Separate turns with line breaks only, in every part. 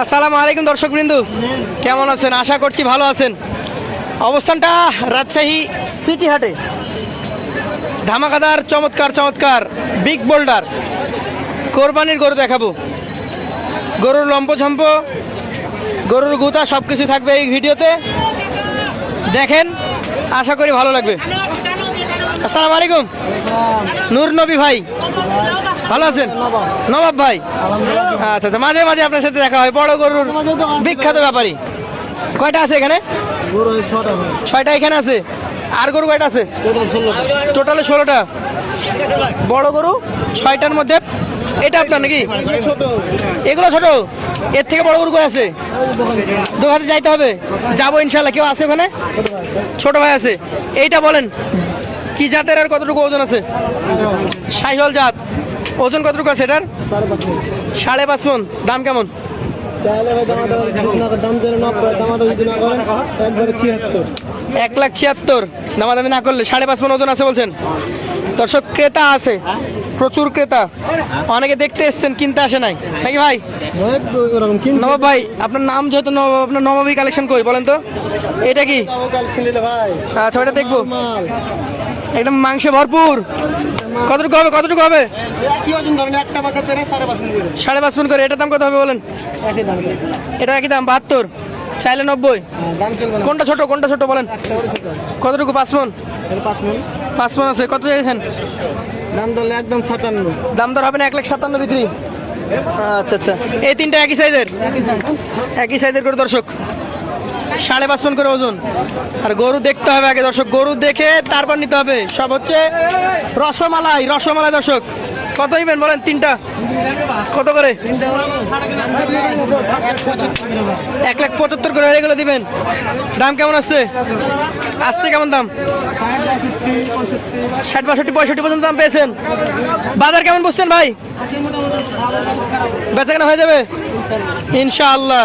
আসসালামু আলাইকুম দর্শকবৃন্দু। কেমন আছেন? আশা করছি ভালো আছেন। অবস্থানটা রাজশাহী সিটি হাটে। ধামাকাদার, চমৎকার চমৎকার, বিগ বোল্ডার। কোরবানির গরু দেখাবো। গরুর লম্পঝম্প, গরুর গুতা সব কিছু থাকবে এই ভিডিওতে। দেখেন, আশা করি ভালো লাগবে। আসসালামু আলাইকুম। নূর নবী ভাই। ভালো আছেন? নবাব ভাই। আচ্ছা আচ্ছা মাঝে মাঝে আপনার সাথে দেখা হয় বড় গরুর বিখ্যাত ব্যাপারী। কয়টা আছে এখানে? ছয়টা এখানে আছে? আর গরু কয়টা আছে? টোটালে ষোলোটা। বড় গরু ছয়টার মধ্যে। এটা আপনার নাকি? এগুলো ছোট। এর থেকে বড় গরু কয় আছে? দোকানে যাইতে হবে। যাব ইনশাল্লাহ কেউ আছে ওখানে? ছোট ভাই আছে। এইটা বলেন কি জাতের আর কতটুকু ওজন আছে? সাইহল জাত। ওজন কতটুকু আছে এটার? সাড়ে পাঁচ মন। দাম কেমন? এক লাখ ছিয়াত্তর। দামাদামি না করলে সাড়ে পাঁচ মন ওজন আছে বলছেন? দর্শক ক্রেতা আছে। প্রচুর ক্রেতা। অনেকে দেখতে এসছেন কিনতে আসে নাই। নাকি ভাই? নবাব ভাই আপনার নাম যেহেতু নবাব আপনার নবাবী কালেকশন কই বলেন তো? এটা কি? আচ্ছা ওটা দেখব। একদম মাংসে ভরপুর। কতটুকু হবে কতটুকু হবে?
সাড়ে পাঁচ
পাঁচ করে এটার দাম কত হবে বলেন? এটা একই দাম বাহাত্তর চাইলে নব্বই।
না।
কোনটা ছোট কোনটা ছোট বলেন? কতটুকু পাঁচ মন?
পাঁচ
মন। আছে কত চাইছেন?
দাম ধরলে একদম সাতান্ন।
দাম দর হবে না এক লাখ সাতান্ন বিক্রি। আচ্ছা আচ্ছা। এই তিনটা একই সাইজের
একই
সাইজের করে দর্শক। সাড়ে পাঁচ মন করে ওজন। আর গরু দেখতে হবে আগে দর্শক, গরু দেখে তারপর নিতে হবে। সব হচ্ছে রসমালাই রসমালাই দর্শক। কত হইবেন বলেন তিনটা? কত করে? এক লাখ পঁচাত্তর করে এগুলো দিবেন। দাম কেমন আসছে? আসছে কেমন দাম? ষাট বাষট্টি, পঁয়ষট্টি পর্যন্ত দাম পেয়েছেন। বাজার কেমন বুঝছেন ভাই? বেচা কেনা হয়ে যাবে? ইনশাআল্লাহ।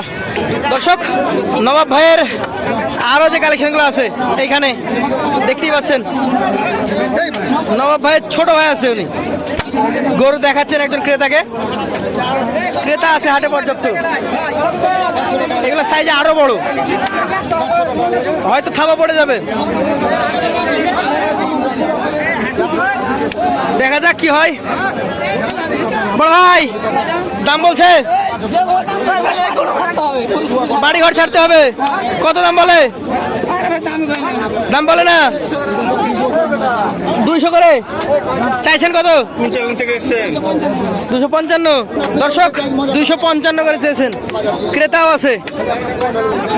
দর্শক, নবাব ভাইয়ের আরও যে কালেকশনগুলো আছে, এইখানে দেখতেই পাচ্ছেন। নবাব ভাইয়ের ছোট ভাই আছে উনি। গরু দেখাচ্ছেন একজন ক্রেতাকে। ক্রেতা আছে হাটে পর্যাপ্ত। এগুলো সাইজে আরও বড়। হয়তো থাবা পড়ে যাবে। দেখা যাক কি হয়। ভাই, দাম বলছে? বাড়ি ঘর ছাড়তে হবে। কত দাম বলে? দাম বলে না? দুইশো করে? চাইছেন কত? দুশো পঞ্চান্ন। দর্শক, দুইশো পঞ্চান্ন করে চেয়েছেন। ক্রেতাও আছে।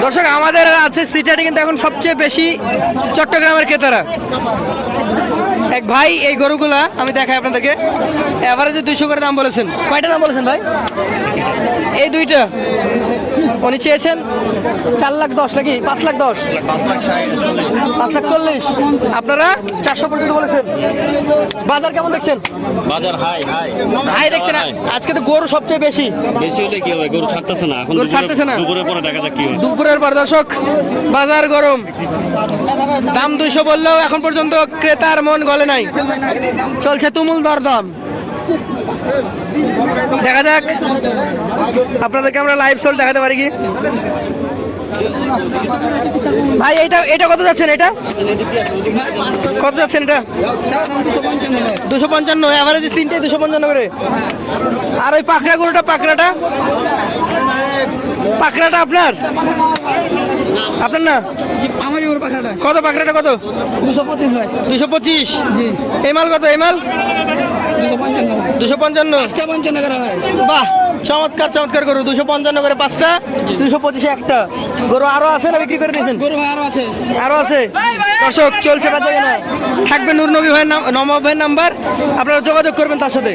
দর্শক, আমাদের আছে সিটাটি কিন্তু এখন সবচেয়ে বেশি চট্টগ্রামের ক্রেতারা। এক ভাই এই গরুগুলা আমি দেখাই আপনাদেরকে। এভারেজে দুইশো করে দাম বলেছেন। কয়টা দাম বলেছেন ভাই? এই দুইটা। উনি চেয়েছেন চার লাখ দশ নাকি? পাঁচ লাখ দশ। পাঁচ লাখ চল্লিশ। আপনারা চারশো পর্যন্ত বলেছেন। বাজার কেমন দেখছেন?
বাজার হাই হাই।
হাই দেখছেন আজকে তো গরু সবচেয়ে বেশি।
বেশি হলে কি হবে? গরু ছাড়তেছে না। এখন
গরু ছাড়তেছে না?
দুপুরে পরে দেখা যাক কি হয়।
দুপুরের পর দর্শক বাজার গরম। দাম দুইশো বললেও এখন পর্যন্ত ক্রেতার মন গলে নাই। চলছে তুমুল দরদম। দেখা যাক। আপনাদেরকে আমরা লাইভ সোল দেখাতে পারি কি? ভাই এটা এটা কত যাচ্ছেন এটা? কত যাচ্ছেন এটা? দুশো পঞ্চান্ন এভারেজ তিনটে দুশো পঞ্চান্ন করে। আর ওই পাখরা গরুটা পাখরাটা পাখরাটা আপনার? আপনার না
আমার ওর
কত পাখরাটা কত?
দুশো পঁচিশ ভাই।
দুশো পঁচিশ?
জি।
এমাল কত? এমাল
দুশো পঞ্চান্ন
দুশো পঞ্চান্ন। বাহ চমৎকার চমৎকার গরু। দুশো পঞ্চান্ন করে পাঁচটা দুশো পঁচিশে একটা। গরু আরও আছে না বিক্রি করে দিয়েছেন?
আরও আছে।
আরও আছে? দর্শক চলছে কাজ থাকবে নূর নবী ভাইয়ের নাম নবাব ভাইয়ের নাম্বার। আপনারা যোগাযোগ করবেন তার সাথে।